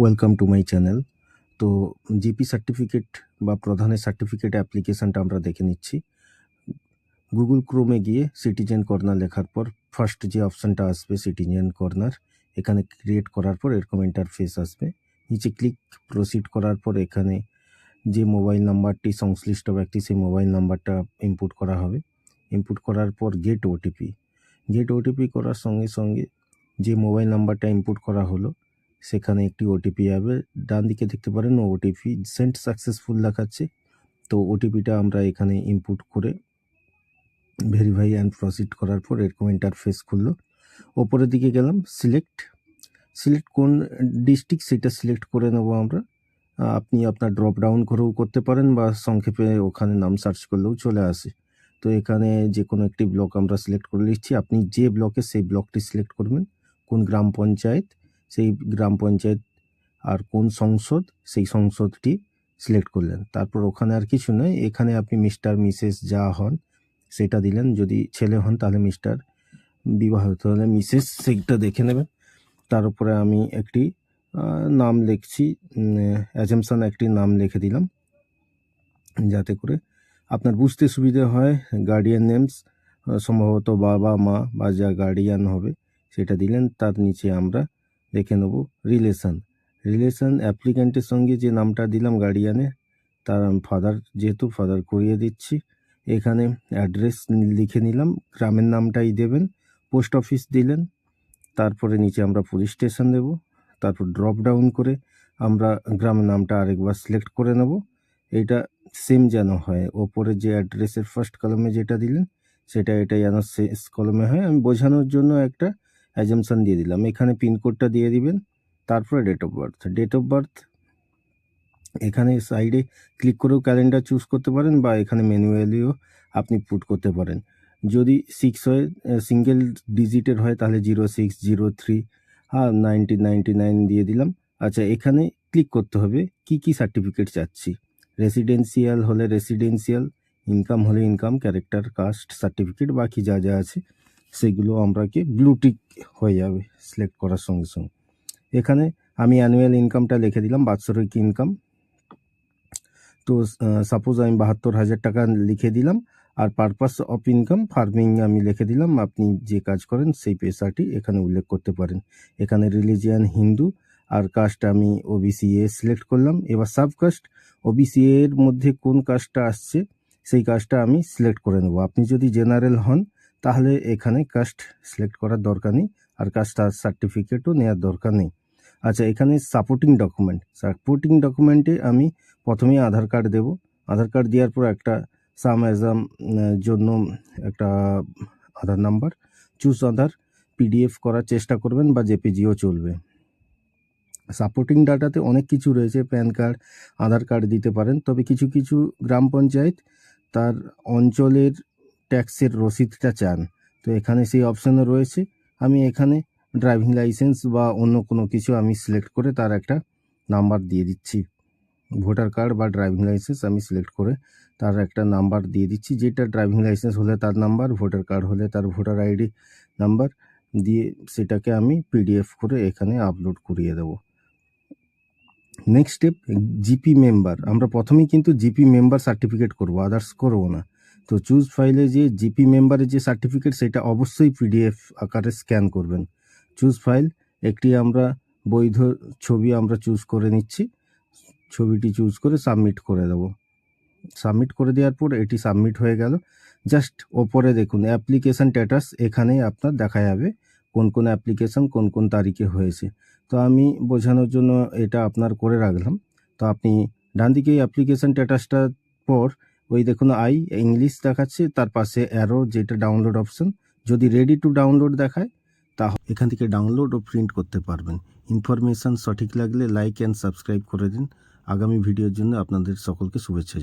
Welcome to my channel তো GP certificate বা প্রধানের সার্টিফিকেট অ্যাপ্লিকেশনটা আমরা দেখে নিচ্ছি। গুগল ক্রোমে গিয়ে সিটিজেন কর্নার লেখার পর ফার্স্ট যে অপশানটা আসবে সিটিজেন কর্নার এখানে ক্রিয়েট করার পর এরকম ইন্টারফেস আসবে। নিচে ক্লিক প্রসিড করার পর এখানে যে মোবাইল নাম্বারটি সংশ্লিষ্ট ব্যক্তি, সেই মোবাইল নাম্বারটা ইনপুট করা হবে। ইনপুট করার পর গেট ওটিপি গেট ওটিপি করার সঙ্গে সঙ্গে যে মোবাইল নাম্বারটা ইনপুট করা হলো সেখানে একটি ওটিপি যাবে। ডান দিকে দেখতে পারেন ওটিপি সেন্ট সাকসেসফুল দেখাচ্ছে তো ওটিপিটা আমরা এখানে ইনপুট করে ভেরিফাই অ্যান্ড প্রসিড করার পর এরকম ইন্টারফেস খুললো। ওপরের দিকে গেলাম সিলেক্ট সিলেক্ট কোন ডিস্ট্রিক্ট সেটা সিলেক্ট করে নেব আমরা। আপনি আপনার ড্রপ ডাউন করেও করতে পারেন বা সংক্ষেপে ওখানে নাম সার্চ করলেও চলে আসে। তো এখানে যে কোনো একটি ব্লক আমরা সিলেক্ট করে নিচ্ছি। আপনি যে ব্লকে সেই ব্লকটি সিলেক্ট করবেন, কোন গ্রাম পঞ্চায়েত সেই গ্রাম পঞ্চায়েত আর কোন সংসদ, সেই সংসদটি সিলেক্ট করলেন। তারপর ওখানে আর কিছু নয়, এখানে আপনি মিস্টার, মিসেস যা হন, সেটা দিলেন। যদি ছেলে হন, তাহলে মিস্টার বিবাহিত হলে মিসেস সেইটা দেখে নেবেন। তার উপরে আমি একটি নাম লিখছি অ্যাজামশন একটি নাম লিখে দিলাম, যাতে করে আপনার বুঝতে সুবিধে হয়, গার্ডিয়ান নেমস সম্ভবত বাবা, মা বা যা গার্ডিয়ান হবে, সেটা দিলেন। তার নিচে আমরা দেখে নেব। রিলেশন। রিলেশন অ্যাপ্লিক্যান্টের সঙ্গে যে নামটা দিলাম গার্ডিয়ানে, তার আমি ফাদার যেহেতু ফাদার করিয়ে দিচ্ছি, এখানে অ্যাড্রেস লিখে নিলাম, গ্রামের নামটাই দেবেন পোস্ট অফিস দিলেন, তারপরে নিচে আমরা পুলিশ স্টেশন দেব, তারপর ড্রপ ডাউন করে আমরা গ্রামের নামটা আরেকবার সিলেক্ট করে নেব। এইটা সেম যেন হয়, ওপরে যে অ্যাড্রেসের ফার্স্ট কলমে যেটা দিলেন, সেটা এটা যেন শেষ কলমে হয়। আমি বোঝানোর জন্য একটা অ্যাজামশন দিয়ে দিলাম। এখানে পিনকোডটা দিয়ে দিবেন, তারপরে date of birth date of birth এখানে সাইডে ক্লিক করেও ক্যালেন্ডার চুজ করতে পারেন বা এখানে ম্যানুয়ালিও আপনি পুট করতে পারেন। যদি সিক্স হয় সিঙ্গেল ডিজিটের হয়, তাহলে জিরো সিক্স জিরো থ্রি হ্যাঁ নাইনটিন নাইনটি নাইন দিয়ে দিলাম। আচ্ছা এখানে ক্লিক করতে হবে, কি কি সার্টিফিকেট চাচ্ছি? রেসিডেন্সিয়াল হলে রেসিডেন্সিয়াল ইনকাম হলে ইনকাম ক্যারেক্টার কাস্ট সার্টিফিকেট বাকি যা যা আছে সেগুলো আমরাকে ব্লুটিক হয়ে যাবে সিলেক্ট করার সঙ্গে সঙ্গে। এখানে আমি অ্যানুয়াল ইনকামটা লিখে দিলাম, বাৎসরিক ইনকাম তো সাপোজ আমি বাহাত্তর হাজার টাকা লিখে দিলাম আর পারপাস অফ ইনকাম ফার্মিং আমি লিখে দিলাম, আপনি যে কাজ করেন সেই পেশাটি এখানে উল্লেখ করতে পারেন। এখানে রিলিজিয়ান হিন্দু আর কাস্ট আমি ওবিসি এ সিলেক্ট করলাম। এবার সাবকাস্ট ওবিসি এর মধ্যে কোন কাস্টটা আসছে, সেই কাজটা আমি সিলেক্ট করে নেব। আপনি যদি জেনারেল হন তাহলে এখানে কাস্ট সিলেক্ট করার দরকার নেই আর কাস্ট সার্টিফিকেটও নেওয়ার দরকার নেই। আচ্ছা এখানে সাপোর্টিং ডকুমেন্ট সাপোর্টিং ডকুমেন্টে আমি প্রথমেই আধার কার্ড দেব। আধার কার্ড দেওয়ার পর একটা সাম অ্যাজাম জন্য একটা Aadhaar number choose Aadhaar PDF করার চেষ্টা করবেন বা জেপিজিও চলবে। সাপোর্টিং ডাটাতে অনেক কিছু রয়েছে প্যান কার্ড আধার কার্ড দিতে পারেন। তবে কিছু কিছু গ্রাম পঞ্চায়েত তার অঞ্চলের ট্যাক্সের রসিদটা চান। তো এখানে সেই অপশানও রয়েছে। আমি এখানে ড্রাইভিং লাইসেন্স বা অন্য কোনো কিছু আমি সিলেক্ট করে তার একটা নাম্বার দিয়ে দিচ্ছি। ভোটার কার্ড বা ড্রাইভিং লাইসেন্স আমি সিলেক্ট করে তার একটা নাম্বার দিয়ে দিচ্ছি। যেটা ড্রাইভিং লাইসেন্স হলে তার নাম্বার, ভোটার কার্ড হলে তার ভোটার আইডি নাম্বার দিয়ে সেটাকে আমি পিডিএফ করে এখানে আপলোড করিয়ে দেবো। Next step, GP member. আমরা প্রথমেই কিন্তু জিপি মেম্বার সার্টিফিকেট করব, আদার্স করব না। তো চুজ ফাইলে যে জিপি মেম্বারের যে সার্টিফিকেট সেটা অবশ্যই পিডিএফ আকারে স্ক্যান করবেন। চুজ ফাইল একটি আমরা বৈধ ছবি আমরা চুজ করে নিচ্ছি। ছবিটি চুজ করে সাবমিট করে দেব। সাবমিট করে দেওয়ার পর এটি সাবমিট হয়ে গেল। জাস্ট ওপরে দেখুন অ্যাপ্লিকেশান স্ট্যাটাস এখানে আপনার দেখা যাবে কোন কোন অ্যাপ্লিকেশান কোন কোন তারিখে হয়েছে। তো আমি বোঝানোর জন্য এটা আপনার করে রাখলাম। তো আপনি ডান দিকে অ্যাপ্লিকেশান স্ট্যাটাসটার পর ওই দেখুন, আই ইংলিশ দেখাচ্ছে, তার পাশে অ্যারো যেটা ডাউনলোড অপশন যদি রেডি টু ডাউনলোড দেখায় তা এখান থেকে ডাউনলোড ও প্রিন্ট করতে পারবেন। ইনফরমেশান সঠিক লাগলে লাইক অ্যান্ড সাবস্ক্রাইব করে দিন। আগামী ভিডিওর জন্য আপনাদের সকলকে শুভেচ্ছা